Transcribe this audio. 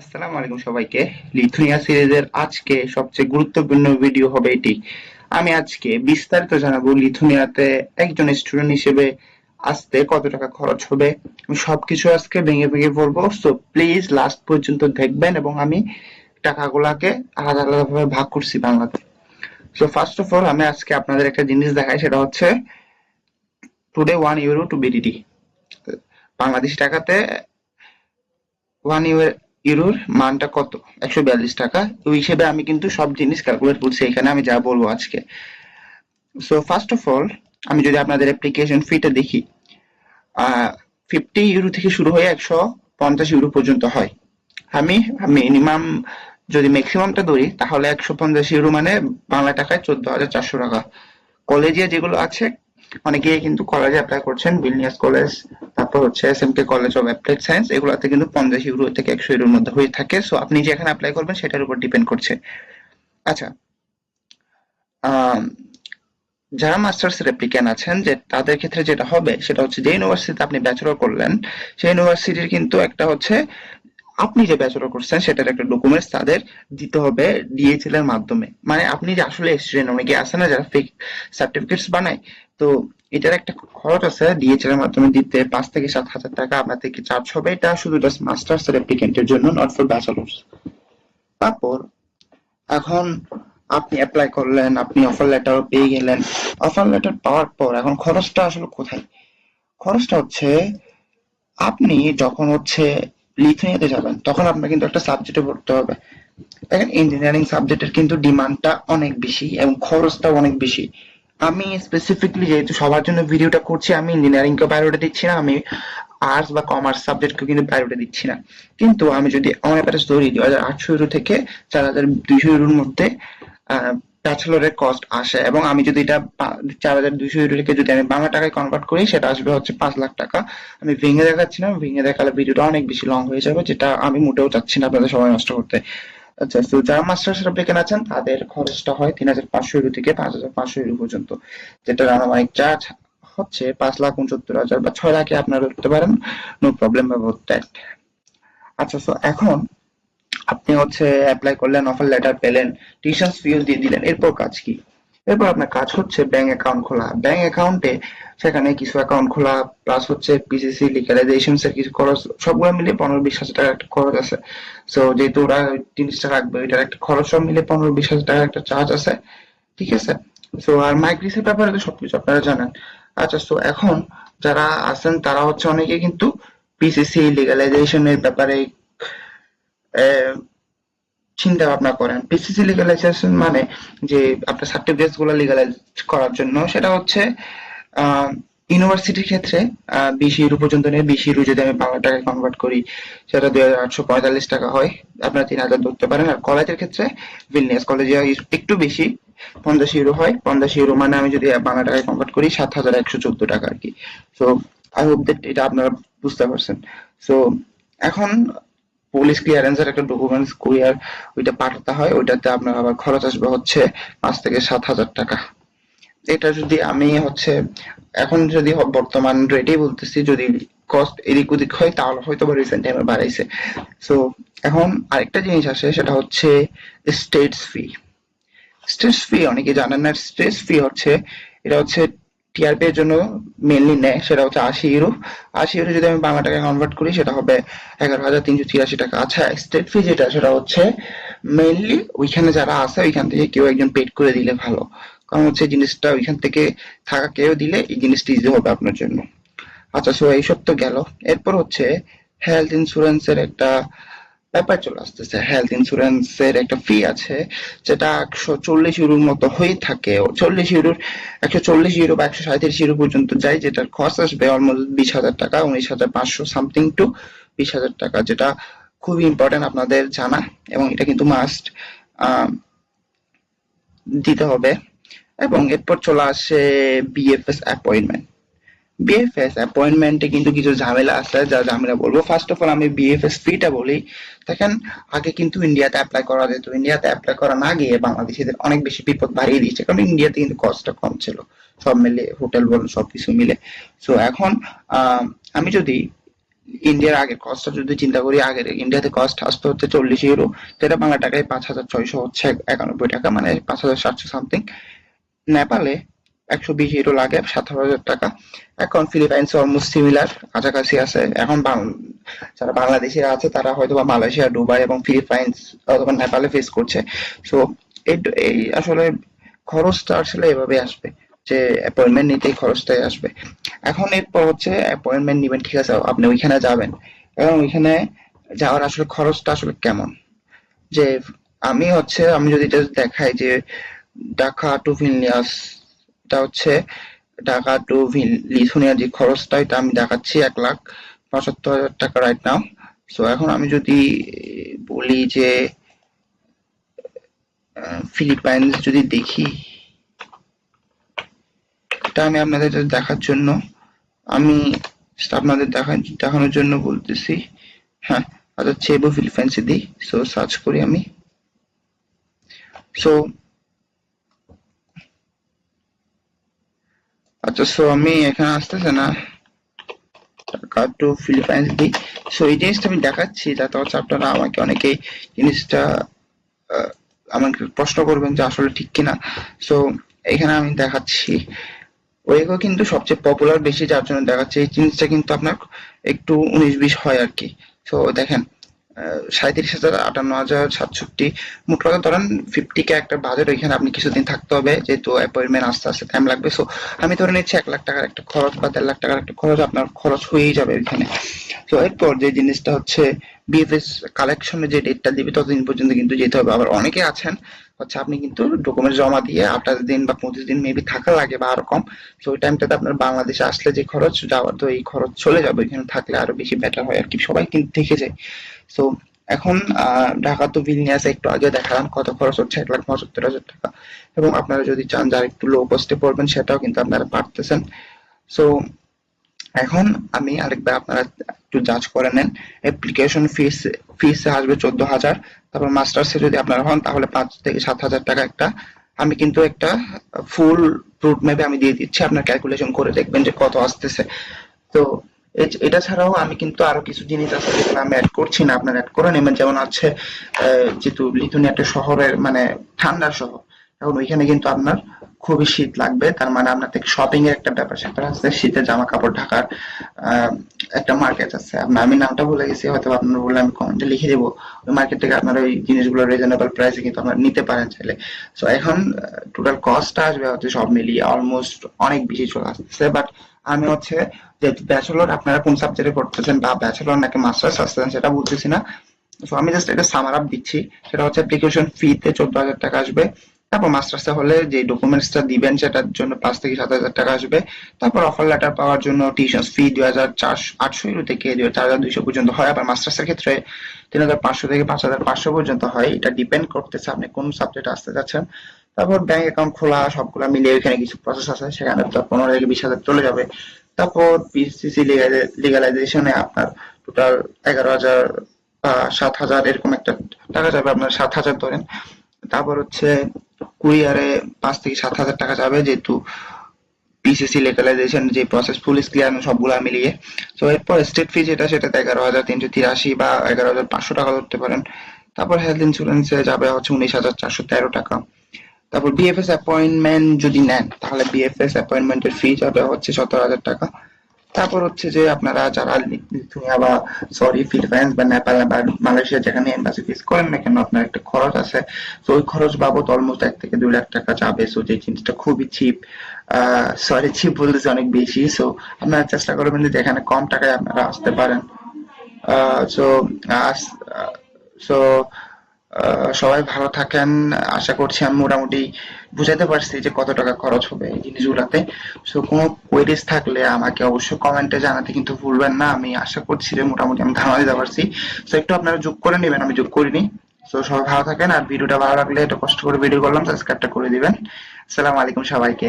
আসসালামু আলাইকুম সবাইকে। লিথুনিয়া সিরিজের আজকে সবচেয়ে গুরুত্বপূর্ণ ভিডিও হবে এটি। আমি আজকে বিস্তারিত জানাব লিথুনিয়াতে একজন স্টুডেন্ট হিসেবে আসতে কত টাকা খরচ হবে। সবকিছু আজকে ভেঙে ভেঙে বলব। সো প্লিজ লাস্ট পর্যন্ত দেখবেন এবং আমি টাকাগুলাকে আলাদা আলাদা ভাবে ভাগ করছি বাংলাতে। সো ফার্স্ট অফ অল আমি আজকে আপনাদের একটা জিনিস দেখাই, সেটা হচ্ছে today one euro to BDT Bangladeshi টাকাতে ওয়ান ইউরোর মানটা কত? একশো বিয়াল্লিশ টাকা। ওই হিসেবে আমি কিন্তু সব জিনিস ক্যালকুলেট করছি, এখানে আমি যা বলব আজকে। সো ফার্স্ট অফ অল আমি যদি আপনাদের অ্যাপ্লিকেশন ফিটা দেখি ফিফটি ইউরো থেকে শুরু হয়ে একশো পঞ্চাশ ইউরো পর্যন্ত হয়। আমি মিনিমাম যদি ম্যাক্সিমামটা ধরি, তাহলে একশো পঞ্চাশ ইউরো মানে বাংলা টাকায় চোদ্দ হাজার চারশো টাকা। কলেজে যেগুলো আছে অনেকে কিন্তু কলেজে অ্যাপ্লাই করছেন বিলনিয়াস কলেজ তারপর হচ্ছে? S M K college of applied science এগুলোতে কিন্তু পঞ্চাশ ইউরো থেকে একশো ইউরোর মধ্যে হয়ে থাকে। সো আপনি যেখানে অ্যাপ্লাই করবেন, সেটার উপর ডিপেন্ড করছে। আচ্ছা যারা মাস্টার্স রেপ্লিকেন আছেন, যে তাদের ক্ষেত্রে যেটা হবে, সেটা হচ্ছে যে ইউনিভার্সিটিতে আপনি ব্যাচেলর করলেন, সেই ইউনিভার্সিটির কিন্তু একটা হচ্ছে আপনি যে ব্যাচেলর করছেন, সেটার একটা ডকুমেন্টস তাদের দিতে হবে ডিএইচএল এর মাধ্যমে। মানে আপনি যে আসলে স্টুডেন্ট অনেকে আছে না যারা ফেক সার্টিফিকেটস বানায়? তো এটার একটা খরচ আছে ডিএইচএল এর মাধ্যমে দিতে। পাঁচ থেকে সাত হাজার টাকা আপনার থেকে চার্জ হবে। এটা শুধু জাস্ট মাস্টার্স এর জন্য নট ফর ব্যাচেলর্স তারপর এখন আপনি অ্যাপ্লাই করলেন, আপনি অফার লেটারও পেয়ে গেলেন। অফার লেটার পাওয়ার পর এখন খরচটা আসলে কোথায়? খরচটা হচ্ছে, আপনি যখন হচ্ছে লিথুনিয়াতে যাবেন, তখন আপনার কিন্তু একটা সাবজেক্টে পড়তে হবে। দেখেন ইঞ্জিনিয়ারিং সাবজেক্টের কিন্তু ডিমান্ডটা অনেক বেশি এবং খরচটাও অনেক বেশি। আমি স্পেসিফিকলি যেহেতু সবার জন্য ভিডিওটা করছি, আমি ইঞ্জিনিয়ারিং কে প্রায়োরিটি দিচ্ছি না, আমি আর্টস বা কমার্স সাবজেক্টকে কিন্তু প্রায়োরিটি দিচ্ছি না। কিন্তু আমি যদি, আমার অ্যাভারেজ ধরি দুই, হাজার আটশো ইউরো থেকে চার হাজার দুইশো ইউরোর মধ্যে ব্যাচেলরের কস্ট আসে এবং আমি যদি এটা চার হাজার দুইশো ইউরো থেকে যদি আমি বাংলা টাকায় কনভার্ট করি, সেটা আসবে হচ্ছে পাঁচ লাখ টাকা। আমি ভেঙে দেখাচ্ছি না ভেঙে দেখালে ভিডিওটা অনেক বেশি লং হয়ে যাবে, যেটা আমি মোটেও চাচ্ছি না আপনাদের সময় নষ্ট করতে। আচ্ছা তো যারা মাস্টার্স অ্যাপ্লিকেন্ট আছেন, তাদের খরচটা হয় তিন হাজার পাঁচশো ইউরো থেকে পাঁচ হাজার পাঁচশো ইউরো পর্যন্ত, যেটা আনুমানিক চার্জ হচ্ছে পাঁচ লাখ উনসত্তর হাজার বা ছয় লাখে আপনারা ধরতে পারেন নো প্রবলেম অ্যাবাউট দ্যাট আচ্ছা তো এখন আপনি হচ্ছে অ্যাপ্লাই করলেন অফার লেটার পেলেন টিউশন ফিও দিয়ে দিলেন, এরপর কাজ কি? এরপর আপনার কাজ হচ্ছে ব্যাংক অ্যাকাউন্ট খোলা। ব্যাংক অ্যাকাউন্টে সেখানে কিছু অ্যাকাউন্ট খোলা প্লাস হচ্ছে পিসিসি লিগালাইজেশন এর কিছু খরচ, সবগুলো মিলে পনেরো বিশ হাজার টাকার একটা খরচ আছে। সো যেহেতু ওরা জিনিসটা রাখবে, ওইটার একটা খরচ সব মিলে পনেরো বিশ হাজার টাকার একটা চার্জ আছে। ঠিক আছে? সো আর মাইগ্রিসের ব্যাপারে তো সবকিছু আপনারা জানেন। আচ্ছা সো এখন যারা আছেন, তারা হচ্ছে অনেকে কিন্তু পিসিসি লিগালাইজেশনের ব্যাপারে চিন্তা ভাবনা করেন। পিসিসি লিগালাইজেশন মানে যে আপনার সার্টিফিকেটসগুলো লিগালাইজ করার জন্য, সেটা হচ্ছে ইউনিভার্সিটির ক্ষেত্রে বিশ ইউরো পর্যন্ত নিয়ে বিশ ইউরো যদি আমি বাংলা টাকায় কনভার্ট করি, সেটা দুই হাজার আটশো পঁয়তাল্লিশ টাকা হয়, আপনারা তিন হাজার ধরতে পারেন। আর কলেজের ক্ষেত্রে ভিলনিয়াস কলেজে একটু বেশি, পঞ্চাশ ইউরো হয়। পঞ্চাশ ইউরো মানে আমি যদি বাংলা টাকায় কনভার্ট করি, সাত হাজার একশো চোদ্দ টাকা আর কি। সো আই হোপ দ্যাট এটা আপনারা বুঝতে পারছেন। সো এখন পুলিশ ক্লিয়ারেন্সের একটা ডকুমেন্টস কুরিয়ার ওইটা পাঠাতে হয়, ওইটাতে আপনার আবার খরচ আসবে হচ্ছে পাঁচ থেকে সাত হাজার টাকা। এটা যদি আমি হচ্ছে, এখন যদি বর্তমান রেটে বলতেছি, যদি কস্ট এদিক ওদিক হয়, তাহলে হয়তো বা রিসেন্ট টাইমে বাড়াইছে। সো এখন আরেকটা জিনিস আসে, সেটা হচ্ছে স্টেটস ফি স্টেটস ফি অনেকে জানেন না স্টেটস ফি হচ্ছে, এটা হচ্ছে টিআরপি এর জন্য মেনলি নেয়, সেটা হচ্ছে আশি ইউরো আশি ইউরো যদি আমি বাংলা টাকায় কনভার্ট করি, সেটা হবে এগারো হাজার তিনশো তিরাশি টাকা। আচ্ছা স্টেট ফি যেটা, সেটা হচ্ছে মেইনলি ওইখানে যারা আছে, ওইখান থেকে কেউ একজন পেড করে দিলে ভালো। কারণ হচ্ছে জিনিসটা ওইখান থেকে থাকা কেউ দিলে এই জিনিসটা ইজি হবে আপনার জন্য। আচ্ছা সো এইসব তো গেল। এরপর হচ্ছে হেলথ ইন্স্যুরেন্সের একটা ব্যাপার চলে আসতেছে। হেলথ ইন্স্যুরেন্সের একটা ফি আছে, যেটা একশো চল্লিশ ইউরোর মতো হয়ে থাকে। চল্লিশ ইউরোর, একশো চল্লিশ ইউরো বা একশো সাঁত্রিশ ইউরো পর্যন্ত যায়, যেটার খরচ আসবে অলমোস্ট বিশ হাজার টাকা, উনিশ হাজার পাঁচশো সামথিং টু বিশ হাজার টাকা, যেটা খুবই ইম্পর্টেন্ট আপনাদের জানা এবং এটা কিন্তু মাস্ট দিতে হবে। এবং এরপর চলে আসে বিএফএস অ্যাপয়েন্টমেন্ট বিএফএস অ্যাপয়েন্টমেন্টে কিন্তু কিছু ঝামেলা আছে, যা ঝামেলা বলব। ফার্স্ট অফ অল আমি বিএফএস ফিটা বলি। দেখেন, আগে কিন্তু ইন্ডিয়াতে অ্যাপ্লাই করা যেত। ইন্ডিয়াতে অ্যাপ্লাই করা না গিয়ে বাংলাদেশিদের অনেক বেশি বিপদ বাড়িয়ে দিয়েছে, কারণ ইন্ডিয়াতে কিন্তু কস্টটা কম ছিল। সব মিলে হোটেল বলুন সবকিছু মিলে। সো এখন আমি যদি ইন্ডিয়ার আগের কস্টটা যদি চিন্তা করি, আগের ইন্ডিয়াতে কস্ট আসতে হচ্ছে চল্লিশ ইউরো যেটা বাংলা টাকায় পাঁচ হাজার ছয়শো হচ্ছে একানব্বই টাকা মানে পাঁচ হাজার সাতশো সামথিং নেপালে একশো বিশ ইউরো লাগে সাত হাজার টাকা। এখন ফিলিপাইন্স অলমোস্ট সিমিলার কাছাকাছি আছে। এখন যারা বাংলাদেশে আছে, তারা হয়তো বা মালয়েশিয়া, দুবাই এবং ফিলিপাইন্স অথবা নেপালে ফেস করছে। সো এই আসলে খরচটা আসলে এভাবে আসবে, যে অ্যাপয়েন্টমেন্ট নিতেই খরচটাই আসবে। এখন এরপর হচ্ছে অ্যাপয়েন্টমেন্ট নিবেন, ঠিক আছে, আপনি ওইখানে যাবেন। এবং ওইখানে যাওয়ার আসলে খরচটা আসলে কেমন? যে আমি হচ্ছে, আমি যদি দেখাই যে ঢাকা টু ভিলনিয়াস এটা হচ্ছে ঢাকা টু লিথুনিয়া যে খরচটা এটা আমি দেখাচ্ছি এক লাখ পঁচাত্তর হাজার টাকা রাইট নাও সো এখন আমি যদি বলি যে ফিলিপাইন্স যদি দেখি, এটা আমি আপনাদের দেখার জন্য, আমি আপনাদের দেখা, দেখানোর জন্য বলতেছি হ্যাঁ আচ্ছা চেবো ফিলিপাইন্সে দিই। সো সার্চ করি আমি। সো আচ্ছা সো আমি এখানে আসতেছে না। টাকা টু ফিলিপাইন্স দিই সো এই জিনিসটা আমি দেখাচ্ছি যাতে হচ্ছে আপনারা আমাকে অনেকেই জিনিসটা আমাকে প্রশ্ন করবেন যে আসলে ঠিক কিনা। সো এখানে আমি দেখাচ্ছি। ওয়েগো কিন্তু সবচেয়ে পপুলার বেশি, যার জন্য দেখাচ্ছে। এই জিনিসটা কিন্তু আপনার একটু উনিশ বিশ হয় আর কি। সো দেখেন সাঁত্রিশ হাজার আটান্ন হাজার সাতষট্টি। মোট কথা ধরেন ফিফটি কে একটা বাজেট ওইখানে আপনি কিছুদিন থাকতে হবে, যেহেতু অ্যাপয়েন্টমেন্ট আস্তে আস্তে টাইম লাগবে। সো আমি ধরে নিচ্ছি এক লাখ টাকার একটা খরচ বা দেড় লাখ টাকার একটা খরচ আপনার খরচ হয়েই যাবে ওইখানে। তো এরপর যে জিনিসটা হচ্ছে বিএফএস কালেকশনে যে ডেটটা দিবে, ততদিন পর্যন্ত কিন্তু যেতে হবে। আবার অনেকে আছেন হচ্ছে আপনি কিন্তু ডকুমেন্ট জমা দিয়ে আঠাশ দিন বা পঁচিশ দিন মেবি থাকা লাগে বা আরও কম। তো ওই টাইমটাতে আপনার বাংলাদেশে আসলে যে খরচ, যাওয়ার তো এই খরচ চলে যাবে। এখানে থাকলে আরও বেশি বেটার হয় আর কি। সবাই কিন্তু দেখে যায়। সো এখন ঢাকা তো ভিলনিয়াসে একটু আগে দেখালাম কত খরচ হচ্ছে। এক লাখ পঁচাত্তর হাজার টাকা। এবং আপনারা যদি চান যারা একটু লো কস্টে পড়বেন, সেটাও কিন্তু আপনারা পারতেছেন। সো এখন আমি আরেকবার আপনারা একটু যাচ করে নেন। অ্যাপ্লিকেশন ফিস ফিস আসবে চোদ্দ হাজার। তারপর মাস্টার্সে যদি আপনারা হন, তাহলে পাঁচ থেকে সাত হাজার টাকা একটা, আমি কিন্তু একটা ফুল রুট ম্যাপে আমি দিয়ে দিচ্ছি, আপনার ক্যালকুলেশন করে দেখবেন যে কত আসতেছে। তো এটা ছাড়াও আমি কিন্তু আরও কিছু জিনিস আছে যেগুলো আমি অ্যাড করছি না, আপনারা অ্যাড করে নেবেন যেমন আছে যেহেতু লিথুনিয়া একটা শহরের মানে ঠান্ডার শহর, এখন ওইখানে কিন্তু আপনার খুবই শীত লাগবে, তার মানে আপনার থেকে শপিং এর একটা ব্যাপার স্যাপার আছে শীতের জামা কাপড় ঢাকার একটা মার্কেট আছে। আপনার আমি নামটা ভুলে গেছি, হয়তো আপনার বললে আমি কমেন্টে লিখে দেবো। ওই মার্কেট থেকে আপনারা ওই জিনিসগুলো রিজনেবল প্রাইসে কিন্তু আপনারা নিতে পারেন চাইলে। সো এখন টোটাল কস্টটা আসবে হচ্ছে সব মিলিয়ে অলমোস্ট অনেক বেশি চলে আসছে। বাট আমি হচ্ছে যে ব্যাচেলর আপনারা কোন সাবজেক্টে পড়তেছেন বা ব্যাচেলর নাকি মাস্টার্স আসতেছেন সেটা বুঝতেছি না। তো আমি জাস্ট এটা সামার আপ দিচ্ছি। সেটা হচ্ছে অ্যাপ্লিকেশন ফিতে চোদ্দ হাজার টাকা আসবে। তারপর মাস্টার্সে হলে যে ডকুমেন্টসটা দিবেন সেটার জন্য পাঁচ থেকে সাত হাজার টাকা আসবে। তারপর অফার লেটার পাওয়ার জন্য টিউশন ফি দুই হাজার চারশো, আটশো ইউরো থেকে চার হাজার দুইশো পর্যন্ত হয়। আবার মাস্টার্সের ক্ষেত্রে তিন হাজার পাঁচশো থেকে পাঁচ হাজার পাঁচশো পর্যন্ত হয়। এটা ডিপেন্ড করতেছে আপনি কোন সাবজেক্ট আসতে যাচ্ছেন। তারপর ব্যাংক অ্যাকাউন্ট খোলা, সবগুলা মিলিয়ে এখানে কিছু প্রসেস আছে। সেখানে তো পনেরো থেকে বিশ হাজার চলে যাবে। তারপর পিসিসি লিগালাইজেশনে আপনার টোটাল এগারো হাজার সাত হাজার এরকম একটা টাকা যাবে। আপনার সাত হাজার ধরেন। তারপর হচ্ছে কুরিয়ারে পাঁচ থেকে সাত হাজার টাকা যাবে যেহেতু পিসিসি লিগালাইজেশন যে প্রসেস পুলিশ ক্লিয়ারেন্স সবগুলা মিলিয়ে। তো এরপর স্টেট ফি যেটা, সেটাতে এগারো হাজার তিনশো তিরাশি বা এগারো হাজার পাঁচশো টাকা ধরতে পারেন। তারপর হেলথ ইন্স্যুরেন্সে যাবে হচ্ছে উনিশ হাজার চারশো তেরো টাকা। তারপর বিএফএস অ্যাপয়েন্টমেন্ট যদি নেন, তাহলে বিএফএস অ্যাপয়েন্টমেন্টের ফি যাবে হচ্ছে সতেরো হাজার টাকা। তারপর হচ্ছে যে আপনারা যারা বা সরি ফিলিপাইন্স বা নেপাল বা মালয়েশিয়া যেখানে এম্বাসি ফিস করেন না কেন, আপনার একটা খরচ আছে। তো ওই খরচ বাবদ অলমোস্ট এক থেকে দুই লাখ টাকা যাবে। সো যে জিনিসটা খুবই চিপ সরি চিপ বলতেছে অনেক বেশি। সো আপনারা চেষ্টা করবেন যে এখানে কম টাকায় আপনারা আসতে পারেন। সো সো সবাই ভালো থাকেন। আশা করছি আমি মোটামুটি বুঝাতে পারছি যে কত টাকা খরচ হবে এই জিনিসগুলাতে। সো কোনো কোয়েরিজ থাকলে আমাকে অবশ্যই কমেন্টে জানাতে কিন্তু ভুলবেন না। আমি আশা করছি যে মোটামুটি আমি ধারণা দিতে পারছি। সো একটু আপনারা যোগ করে নেবেন, আমি যোগ করিনি। সো সবাই ভালো থাকেন আর ভিডিওটা ভালো লাগলে একটু কষ্ট করে ভিডিও করলাম সাবস্ক্রাইবটা করে দিবেন। আসসালামু আলাইকুম সবাইকে।